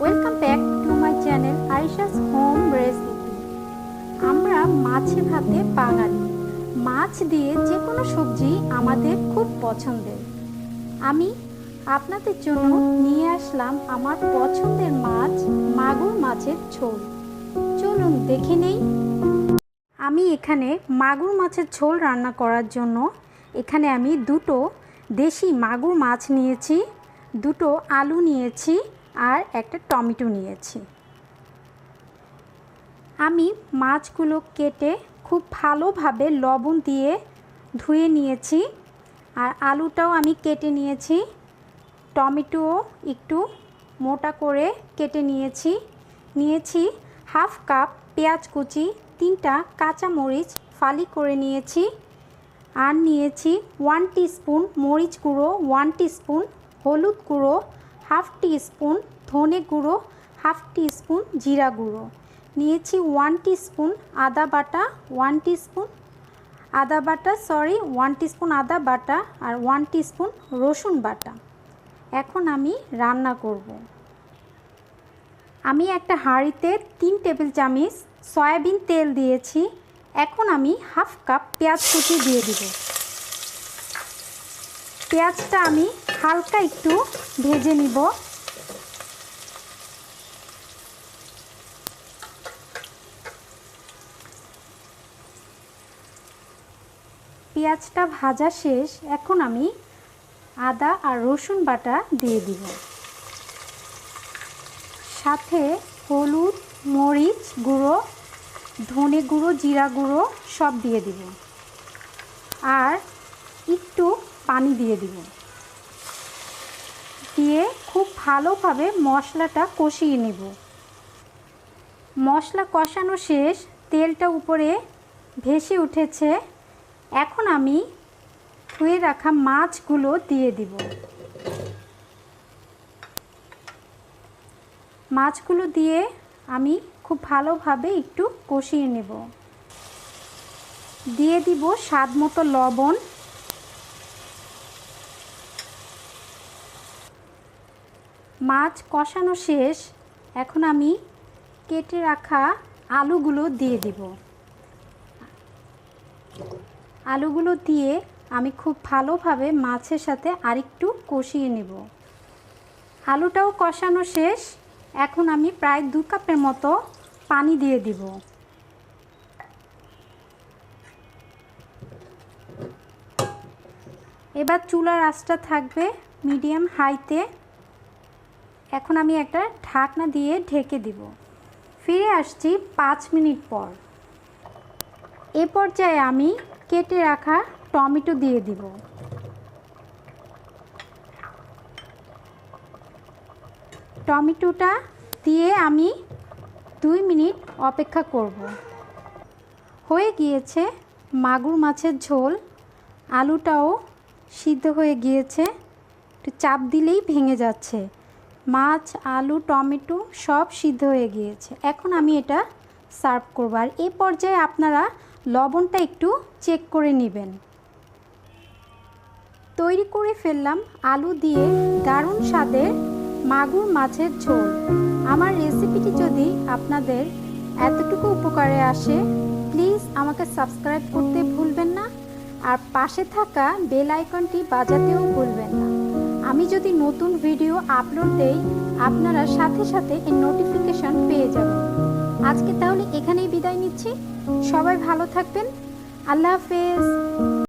Welcome back to my channel Aisha's home recipe আমরা মাছে ভাতে বাঙালি। মাছ দিয়ে যে কোনো সবজি আমাদের খুব পছন্দের। আমি আপনাদের জন্য নিয়ে আসলাম আমার পছন্দের মাছ, মাগুর মাছের ঝোল। চলুন দেখে নেই। আমি এখানে মাগুর মাছের ঝোল রান্না করার জন্য এখানে আমি দুটো দেশি মাগুর মাছ নিয়েছি, দুটো আলু নিয়েছি আর একটা টমেটো নিয়েছি। আমি মাছগুলো কেটে খুব ভালোভাবে লবণ দিয়ে ধুয়ে নিয়েছি আর আলুটাও আমি কেটে নিয়েছি। টমেটোও একটু মোটা করে কেটে নিয়েছি। নিয়েছি হাফ কাপ পেঁয়াজ কুচি, তিনটা কাঁচা মরিচ ফালি করে নিয়েছি আর নিয়েছি ওয়ান স্পুন মরিচ গুঁড়ো, ওয়ান স্পুন হলুদ গুঁড়ো হাফ স্পুন ধনে গুঁড়ো, হাফ স্পুন জিরা গুঁড়ো। নিয়েছি ওয়ান স্পুন আদা বাটা, ওয়ান স্পুন আদা বাটা, সরি, ওয়ান স্পুন আদা বাটা আর ওয়ান স্পুন রসুন বাটা। এখন আমি রান্না করব। আমি একটা হাঁড়িতে তিন টেবিল চামচ সয়াবিন তেল দিয়েছি। এখন আমি হাফ কাপ পেঁয়াজ কুচি দিয়ে দিব। পেঁয়াজটা আমি হালকা একটু ভেজে নিব। পেঁয়াজটা ভাজা শেষ, এখন আমি আদা আর রসুন বাটা দিয়ে দিব। সাথে হলুদ, মরিচ গুঁড়ো, ধনে গুঁড়ো, জিরা গুঁড়ো সব দিয়ে দিব। আর একটু পানি দিয়ে দিব। দিয়ে খুব ভালোভাবে মশলাটা কষিয়ে নেব। মশলা কষানো শেষ, তেলটা উপরে ভেসে উঠেছে। এখন আমি ধুয়ে রাখা মাছগুলো দিয়ে দিব। মাছগুলো দিয়ে আমি খুব ভালোভাবে একটু কষিয়ে নেব। দিয়ে দিব স্বাদ মতো লবণ। মাছ কষানো শেষ, এখন আমি কেটে রাখা আলুগুলো দিয়ে দিব। আলুগুলো দিয়ে আমি খুব ভালোভাবে মাছের সাথে আরেকটু কষিয়ে নেব। আলুটাও কষানো শেষ, এখন আমি প্রায় দু কাপের মতো পানি দিয়ে দিব। এবার চুলার আঁচটা থাকবে মিডিয়াম হাইতে। এখন আমি একটা ঢাকনা দিয়ে ঢেকে দিব। ফিরে আসছি পাঁচ মিনিট পর। এ পর্যায়ে আমি কেটে রাখা টমেটো দিয়ে দিব। টমেটোটা দিয়ে আমি দুই মিনিট অপেক্ষা করব। হয়ে গিয়েছে মাগুর মাছের ঝোল। আলুটাও সিদ্ধ হয়ে গিয়েছে। একটু চাপ দিলেই ভেঙে যাচ্ছে। মাছ, আলু, টমেটো সব সিদ্ধ হয়ে গিয়েছে। এখন আমি এটা সার্ভ করব। আর এ পর্যায়ে আপনারা লবণটা একটু চেক করে নেবেন। তৈরি করে ফেললাম আলু দিয়ে দারুণ স্বাদের মাগুর মাছের ঝোল। আমার রেসিপিটি যদি আপনাদের এতটুকু উপকারে আসে, প্লিজ আমাকে সাবস্ক্রাইব করতে ভুলবেন না। আর পাশে থাকা বেল আইকনটি বাজাতেও ভুলবেন আমি যদি নতুন ভিডিও আপলোড দেই, আপনারা সাথে সাথে এর নোটিফিকেশন পেয়ে যাবেন। আজকে তাহলে এখানেই বিদায় নিচ্ছি। সবাই ভালো থাকবেন। আল্লাহ হাফেজ।